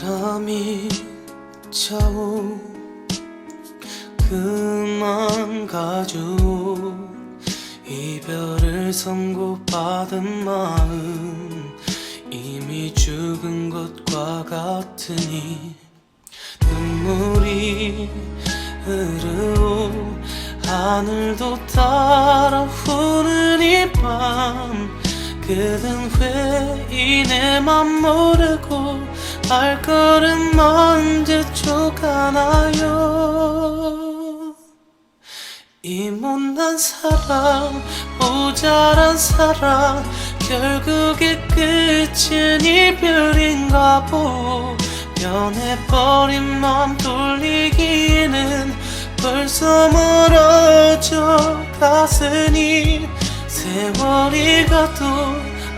바람이 차오 그만 가죠. 이별을 선고받은 마음 이미 죽은 것과 같으니 눈물이 흐르고 하늘도 따라 우는 이밤 그댄 왜 이내만 모르고 발걸음 언제 쪼가나요? 이 못난 사랑 모자란 사랑 결국에 끝은 이별인가 보. 변해버린 맘 돌리기에는 벌써 멀어져 갔으니 세월이 가도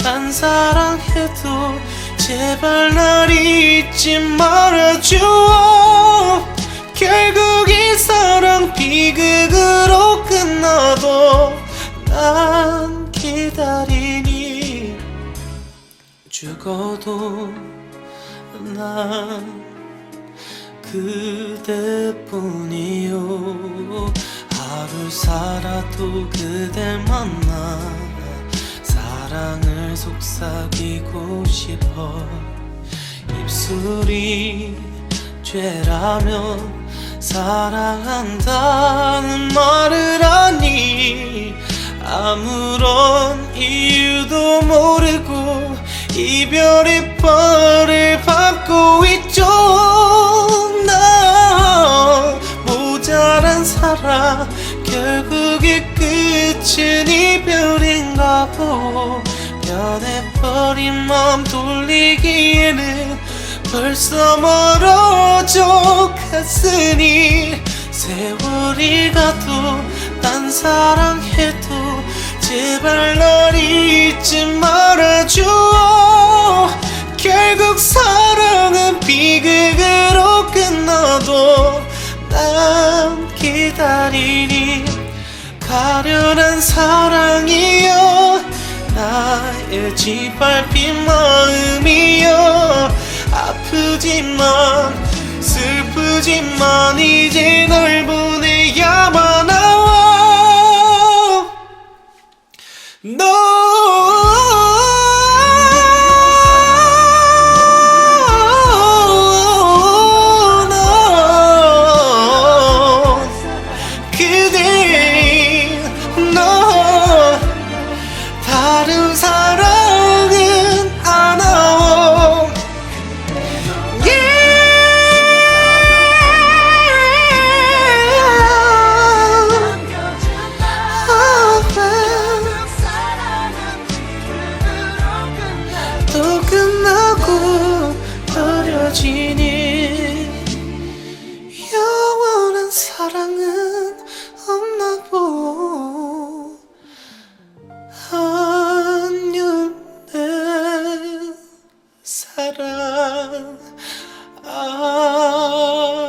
난 사랑해도 제발 날 잊지 말아줘. 결국 이 사랑 비극으로 끝나도 난 기다리니 죽어도 난 그대뿐이요. 하루 살아도 그댈 만나 사랑을 속삭이고 싶어. 입술이 죄라면 사랑한다는 말을 하니 아무런 이유도 모르고 이별의 벌을 받고 있죠 사랑 결국에 끝은 이별인가 보 변해버린 마음 돌리기에는 벌써 멀어져 갔으니 세월이 가도 난 사랑해도 제발 날 잊지 말아줘 기다리니 가련한 사랑이여 나의 짓밟힌 마음이여. 아프지만 슬프지만 이제 널 보내야만 하오. 너 sarah ah.